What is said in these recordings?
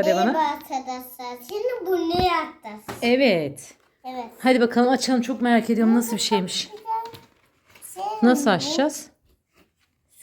Hadi bana. Merhaba arkadaşlar. Şimdi bunu yapacağız. Evet. Evet. Hadi bakalım açalım çok merak ediyorum nasıl bir şeymiş. Şimdi Nasıl açacağız?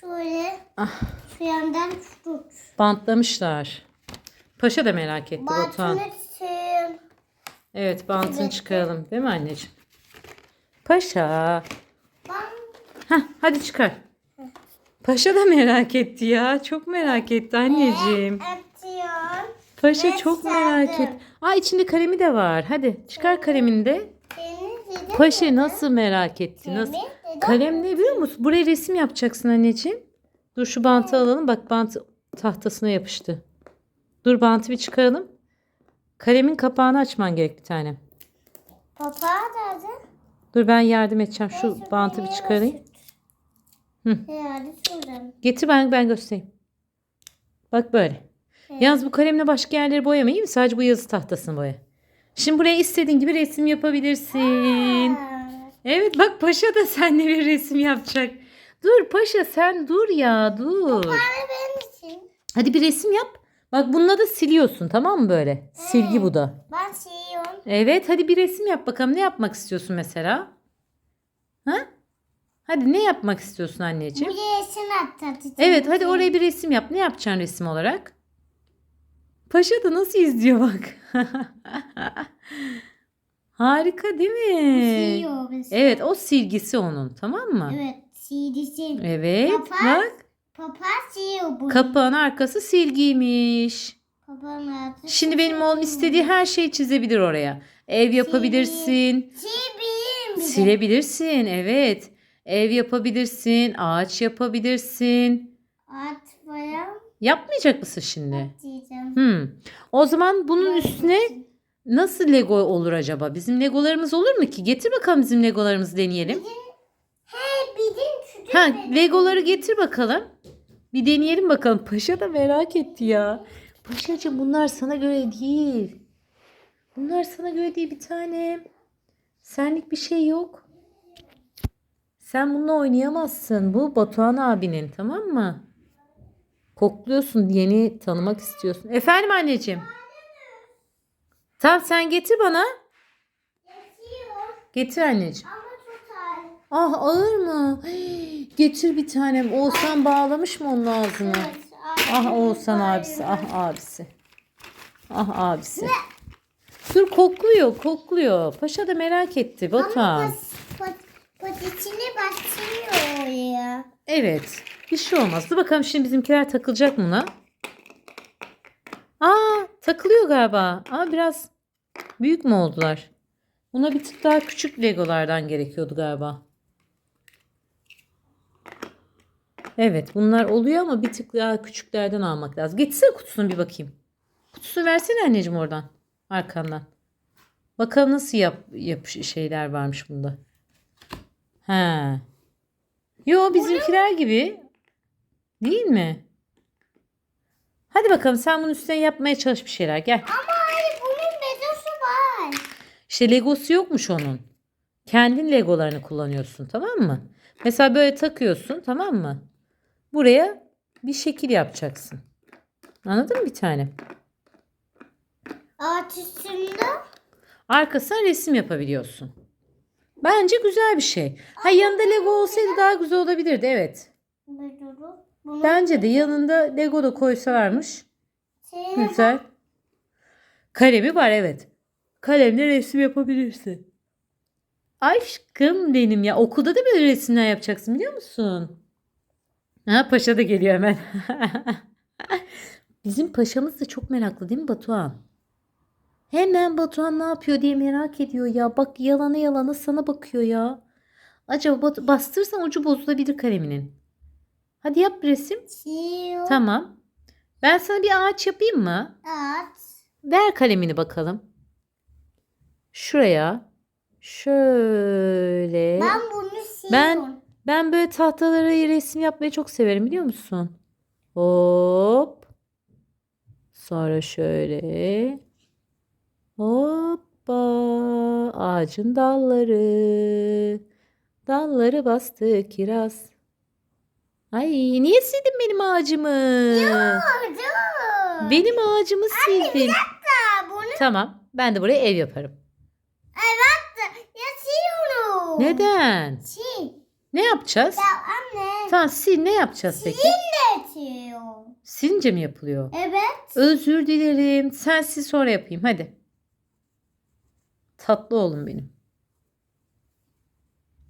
Şöyle Ah, şu yandan tut. bantlamışlar. Paşa da merak etti Batuhan. Batını. Evet bantını çıkaralım değil mi anneciğim? Paşa. Ben Heh, hadi çıkar. Paşa da merak etti ya. Çok merak etti anneciğim. atıyorum. Paşa Ben çok merak etti. Aa içinde kalemi de var. Hadi çıkar kalemini de. Paşa nasıl merak etti? Nasıl? Kalem ne biliyor musun? Buraya resim yapacaksın anneciğim. Dur şu bantı alalım. Bak bant tahtasına yapıştı. Dur bantı bir çıkaralım. Kalemin kapağını açman gerek bir tane. Papa nerede? Dur ben yardım edeceğim. Şu bantı bir çıkarayım. Hı. Getir ben ben göstereyim. Bak böyle. Yalnız bu kalemle başka yerleri boyama iyi mi? Sadece bu yazı tahtasını boya. Şimdi buraya istediğin gibi resim yapabilirsin. Evet bak Paşa da seninle bir resim yapacak. Dur Paşa sen dur ya dur. Hadi bir resim yap. Bak bununla da siliyorsun tamam mı böyle? Silgi bu da. Ben seviyorum. Evet hadi bir resim yap bakalım. Ne yapmak istiyorsun mesela? Ha? Hadi ne yapmak istiyorsun anneciğim? yesin atlatacağım. Evet hadi oraya bir resim yap. Ne yapacaksın resim olarak? Paşa da nasıl izliyor bak. Harika değil mi? Seviyoruz. Evet o silgisi onun tamam mı? Evet. CD'si. Evet Kapak. bak Papa seviyor bunu. kapağın arkası silgiymiş. Papa nerede? Şimdi benim oğlum istediği her şeyi çizebilir oraya. Ev yapabilirsin. Seviyorum. Silebilirsin evet. Ev yapabilirsin. Ağaç yapabilirsin. At falan Yapmayacak mısın şimdi? diyeceğim. Hmm. O zaman bunun üstüne nasıl Lego olur acaba? Bizim Legolarımız olur mu ki? Getir bakalım bizim Legolarımızı deneyelim. He bizim çocuk. Ha, Legoları getir bakalım. Bir deneyelim bakalım. Paşa da merak etti ya. Paşacığım bunlar sana göre değil. Bunlar sana göre değil bir tane. Senlik bir şey yok. Sen bununla oynayamazsın. Bu Batuhan abinin tamam mı? Kokluyorsun yeni tanımak istiyorsun. Efendim anneciğim. Tamam sen getir bana. Getir anneciğim. ama. Ah ağır mı? Getir bir tanem. Oğuzhan bağlamış mı onun ağzını? Ah Oğuzhan abisi. Ah abisi. Ah abisi. Dur kokluyor kokluyor. Paşa da merak etti Batuhan. Pat, pat, patatini bastırıyor oraya. Evet. Bir şey olmaz. Dur bakalım şimdi bizimkiler takılacak mı buna? Aa takılıyor galiba. Ama biraz büyük mü oldular? Buna bir tık daha küçük legolardan gerekiyordu galiba. Evet bunlar oluyor ama bir tık daha küçüklerden almak lazım. Getirsene kutusunu bir bakayım. Kutusunu versene anneciğim oradan. Arkandan. Bakalım nasıl yap, yap şeyler varmış bunda. He. Yo bizimkiler gibi. Değil mi? Hadi bakalım sen bunun üstüne yapmaya çalış bir şeyler. Gel. Ama hayır bunun bedosu var. İşte Legosu yokmuş onun. Kendin Legolarını kullanıyorsun tamam mı? Mesela böyle takıyorsun tamam mı? Buraya bir şekil yapacaksın. Anladın mı bir tane? Ağaç üstünde. Arkasına resim yapabiliyorsun. Bence güzel bir şey. Ha yanında Lego olsaydı daha güzel olabilirdi evet. Bedosu. Bunun Bence de yanında Lego da koysalarmış. şeyine Güzel. Kalemi var evet. Kalemle resim yapabilirsin. Aşkım benim ya. Okulda da böyle resimler yapacaksın biliyor musun? Ha paşa da geliyor hemen. Bizim paşamız da çok meraklı değil mi Batuhan? Hemen Batuhan ne yapıyor diye merak ediyor ya. Bak yalana yalana sana bakıyor ya. Acaba bastırsan ucu bozulabilir kaleminin. Hadi yap bir resim. Çiğ. Tamam. Ben sana bir ağaç yapayım mı? Ağaç. Ver kalemini bakalım. Şuraya. Şöyle. Ben bunu seviyorum. Ben ben böyle tahtalara resim yapmayı çok severim biliyor musun? Hop. Sonra şöyle. Hoppa. Ağacın dalları. Dalları bastı kiraz. Ay niye sildin benim ağacımı? Dur. Benim ağacımı sildin. Ha, bunu Tamam. Ben de buraya ev yaparım. evet yazıyorum. Neden? Sil. Ne yapacağız? Ya anne. Tamam sil ne yapacağız peki? Yazıyor. Silince mi yapılıyor? Evet. Özür dilerim. Sen sil sonra yapayım. Hadi. Tatlı oğlum benim.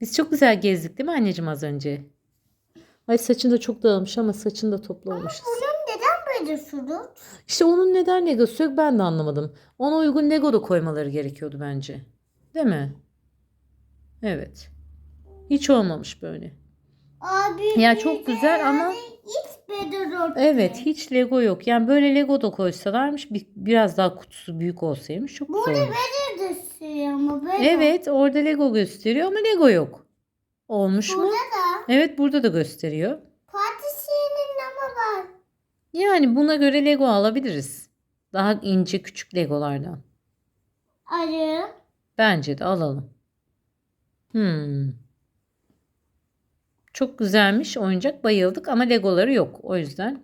Biz çok güzel gezdik değil mi anneciğim az önce? Ay saçın da çok dağılmış ama saçını da toplamışız. Bunun neden böyle sürüyor? İşte onun neden Legosu yok ben de anlamadım. Ona uygun Lego da koymaları gerekiyordu bence. Değil mi? Evet. Hiç olmamış böyle. Abi. Ya çok güzel ama- Hiç bedel Evet hiç Lego yok. Yani böyle Lego da koysalarmış bir, biraz daha kutusu büyük olsaymış çok güzel Burada bedel ama böyle. Evet orada Lego gösteriyor ama Lego yok. Olmuş mu? Burada da Evet burada da gösteriyor. partisinin ama var. Yani buna göre Lego alabiliriz. Daha ince küçük Legolardan. Arı. Bence de alalım. Hmm. Çok güzelmiş oyuncak bayıldık ama Legoları yok. O yüzden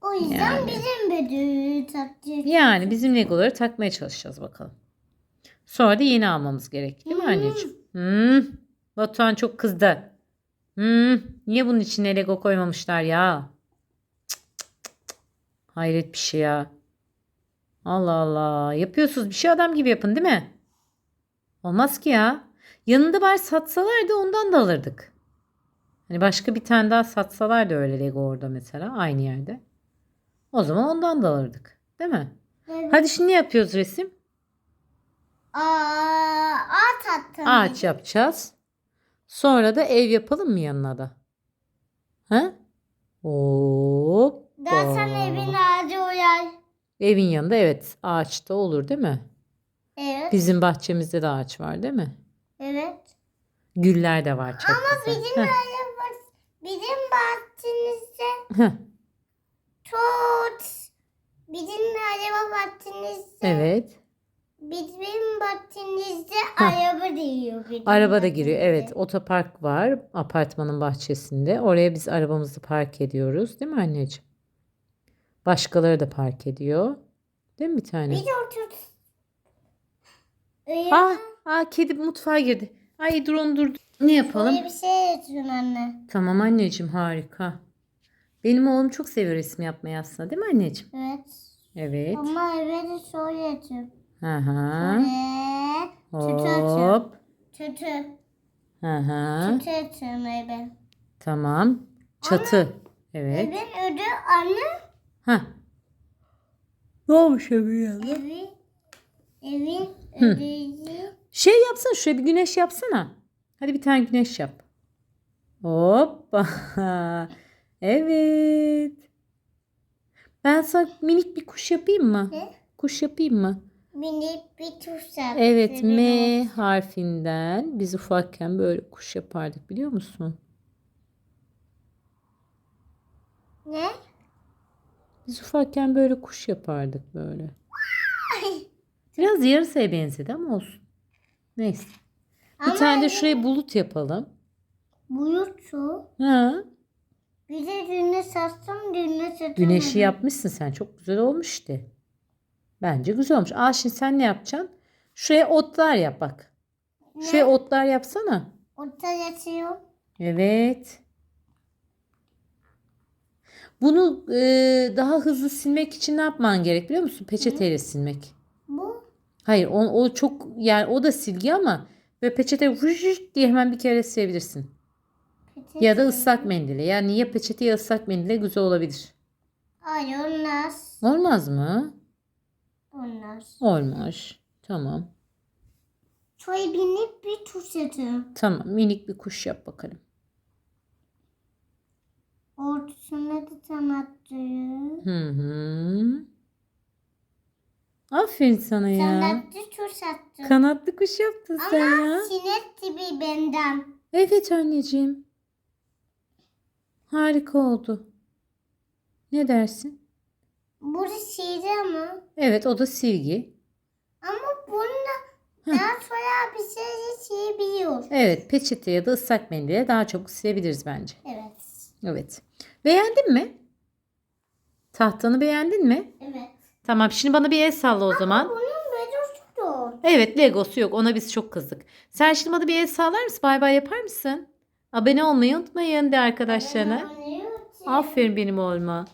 O yüzden Yani. bizim bedeli takacak. yani bizim Legoları takmaya çalışacağız bakalım. Sonra da yeni almamız gerek değil mi Hmm. anneciğim? Hmm. Batuhan çok kızdı. Hmm. Niye bunun içine Lego koymamışlar ya? Cık, cık, cık. Hayret bir şey ya. Allah Allah. Yapıyorsunuz bir şey adam gibi yapın değil mi? Olmaz ki ya. Yanında bari satsalardı ondan da alırdık. Hani başka bir tane daha satsalardı öyle Lego orada mesela aynı yerde. O zaman ondan da alırdık. Değil mi? Evet. Hadi şimdi ne yapıyoruz resim? Aa, ağaç attım. Ağaç yapacağız. Sonra da ev yapalım mı yanına da? Ha? Hop. Daha sen evin ağacı oyar. Evin yanında evet ağaç da olur değil mi? Evet. Bizim bahçemizde de ağaç var değil mi? Evet. Güller de var çok Ama güzel. bizim Heh. Bizim bahçemizde heh, tut. Bizim araba bahçemizde. Evet. Bizim bahçemizde Heh. araba diyor. Bizim Araba da giriyor. Evet otopark var apartmanın bahçesinde. Oraya biz arabamızı park ediyoruz. Değil mi anneciğim? Başkaları da park ediyor. Değil mi bir tane? Bir de otur. Öyle, Aa, aa kedi mutfağa girdi. Ay dur onu dur. Ne yapalım? bir şey yapıyorsun anne. Tamam anneciğim harika. Benim oğlum çok seviyor resim yapmayı aslında değil mi anneciğim? Evet. Evet. Ama eve de şöyle yapıyorum. Hı hı. Ve tütü atıyorum. Hop. Tütü. Hı hı. Tütü atıyorum eve. Tamam. Çatı. Evet. Evin ödü anne. Ha. Ne olmuş yana? Evi. Evin ödüğü. Şey yapsana şuraya bir güneş yapsana. Hadi bir tane güneş yap. Hoppa. Evet. Ben sana minik bir kuş yapayım mı? Ne? Kuş yapayım mı? Minik bir tuş yaptı. Evet M harfinden biz ufakken böyle kuş yapardık biliyor musun? Ne? Biz ufakken böyle kuş yapardık böyle. Biraz yarısaya benzedi ama olsun. Neyse. Bir Ama tane de şuraya bulut yapalım. Bulutu. Ha, Bir de düğüne satsam düğüne satamadım. güneşi yapmışsın sen. Çok güzel olmuş işte. Bence güzel olmuş. Şimdi sen ne yapacaksın? Şuraya otlar yap bak. Şuraya otlar yapsana. Orta yatıyor. Evet. Bunu e, daha hızlı silmek için ne yapman gerek biliyor musun? Peçeteyle silmek. Bu. Hayır o, o çok yani o da silgi ama böyle peçete vuş diye hemen bir kere silebilirsin. peçete. Ya da ıslak mendile. Yani ya peçete ya ıslak mendile güzel olabilir. Ay olmaz. Olmaz mı? Olmaz. Olmuş. Tamam. Şöyle binip bir tuş atıyorum. Tamam. Minik bir kuş yap bakalım. Ortasına da tam attırıyorum. Hı hı. Aferin sana ya. Sanatçı tuş attım. Kanatlı kuş yaptın sen ya. Ama sinek gibi benden. Evet anneciğim. Harika oldu. Ne dersin? Burası şeydi ama. Evet o da silgi. Ama bunda daha sonra bir şey şey biliyor. Evet peçete ya da ıslak mendile daha çok silebiliriz bence. Evet. Evet. Beğendin mi? Tahtanı beğendin mi? Evet. Tamam şimdi bana bir el salla o zaman. Bunun bedosu yok. Evet Legosu yok ona biz çok kızdık. Sen şimdi bana bir el sallar mısın? Bay bay yapar mısın? Abone olmayı unutmayın de arkadaşlarına. Ben yiyeceğim. Aferin benim oğluma.